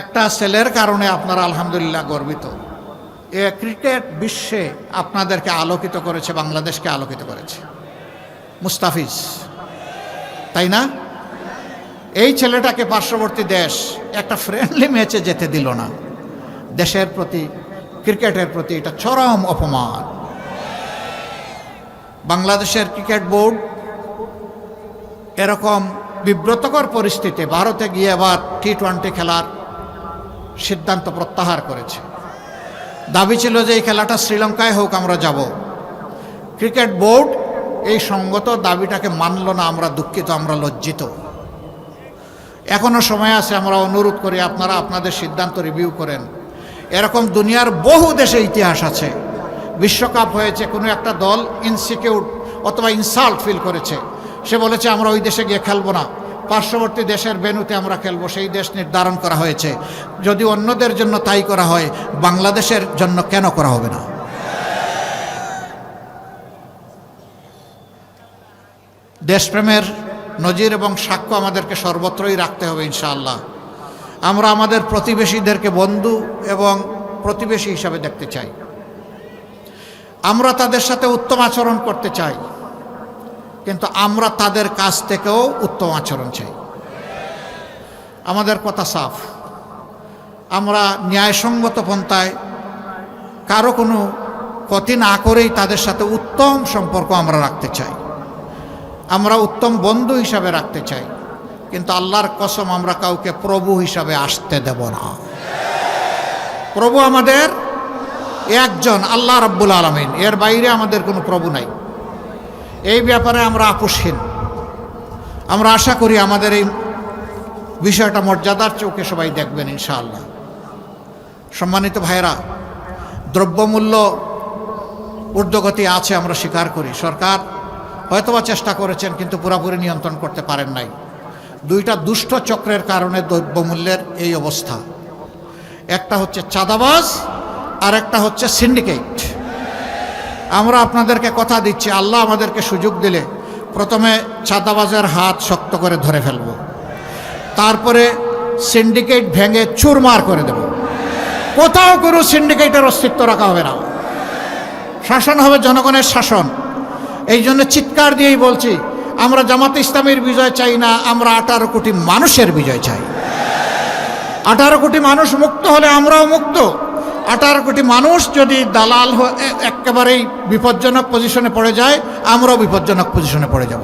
একটা ছেলের কারণে আপনারা আলহামদুলিল্লাহ গর্বিত। এ ক্রিকেট বিশ্বে আপনাদেরকে আলোকিত করেছে, বাংলাদেশকে আলোকিত করেছে। মুস্তাফিজ, তাই না? এই ছেলেটাকে পার্শ্ববর্তী দেশ একটা ফ্রেন্ডলি ম্যাচে যেতে দিল না। দেশের প্রতি, ক্রিকেটের প্রতি এটা চরম অপমান। বাংলাদেশের ক্রিকেট বোর্ড এরকম বিব্রতকর পরিস্থিতি ভারতে গিয়ে আবার টি টোয়েন্টি খেলার সিদ্ধান্ত প্রত্যাহার করেছে। দাবি ছিল যে এই খেলাটা শ্রীলঙ্কায় হোক, আমরা যাব। ক্রিকেট বোর্ড এই সঙ্গত দাবিটাকে মানল না, আমরা দুঃখিত, আমরা লজ্জিত। এখনও সময় আছে, আমরা অনুরোধ করি আপনারা আপনাদের সিদ্ধান্ত রিভিউ করেন। এরকম দুনিয়ার বহু দেশে ইতিহাস আছে। বিশ্বকাপ হয়েছে, কোনো একটা দল ইনসিকিউট অথবা ইনসাল্ট ফিল করেছে। সে বলেছে, আমরা ওই দেশে গিয়ে খেলব না। পার্শ্ববর্তী দেশের বেনুতে আমরা খেলব, সেই দেশ নির্ধারণ করা হয়েছে। যদি অন্যদের জন্য তাই করা হয়, বাংলাদেশের জন্য কেন করা হবে না? দেশপ্রেমের নজির এবং সাক্ষ্য আমাদেরকে সর্বত্রই রাখতে হবে ইনশাআল্লাহ। আমরা আমাদের প্রতিবেশীদেরকে বন্ধু এবং প্রতিবেশী হিসাবে দেখতে চাই। আমরা তাদের সাথে উত্তম আচরণ করতে চাই। কিন্তু আমরা তাদের কাছ থেকেও উত্তম আচরণ চাই। আমাদের কথা সাফ। আমরা ন্যায়সঙ্গত পন্থায় কারও কোনো ক্ষতি না করেই তাদের সাথে উত্তম সম্পর্ক আমরা রাখতে চাই। আমরা উত্তম বন্ধু হিসাবে রাখতে চাই। কিন্তু আল্লাহর কসম আমরা কাউকে প্রভু হিসাবে আসতে দেব না। প্রভু আমাদের একজন, আল্লাহ রব্বুল আলমিন। এর বাইরে আমাদের কোনো প্রভু নাই। এই ব্যাপারে আমরা আপোষহীন। আমরা আশা করি আমাদের এই বিষয়টা মর্যাদার চোখে সবাই দেখবেন ইনশাআল্লাহ। সম্মানিত ভাইরা দ্রব্যমূল্য ঊর্ধ্বগতি আছে আমরা স্বীকার করি। সরকার হয়তোবা চেষ্টা করেছেন কিন্তু পুরোপুরি নিয়ন্ত্রণ করতে পারেন নাই। দুইটা দুষ্ট চক্রের কারণে দ্রব্যমূল্যের এই অবস্থা। একটা হচ্ছে চাঁদাবাজ আর একটা হচ্ছে সিন্ডিকেট। আমরা আপনাদেরকে কথা দিচ্ছি, আল্লাহ আমাদেরকে সুযোগ দিলে প্রথমে চাঁদাবাজের হাত শক্ত করে ধরে ফেলব। তারপরে সিন্ডিকেট ভেঙে চুরমার করে দেব। কোথাও কোনো সিন্ডিকেটের অস্তিত্ব রাখা হবে না। শাসন হবে জনগণের শাসন। এই জন্য চিৎকার দিয়েই বলছি, আমরা জামাত ইসলামের বিজয় চাই না, আমরা আঠারো কোটি মানুষের বিজয় চাই। আঠারো কোটি মানুষ মুক্ত হলে আমরাও মুক্ত। আঠারো কোটি মানুষ যদি দালাল একেবারেই বিপজ্জনক পজিশনে পড়ে যায়, আমরাও বিপজ্জনক পজিশনে পড়ে যাব।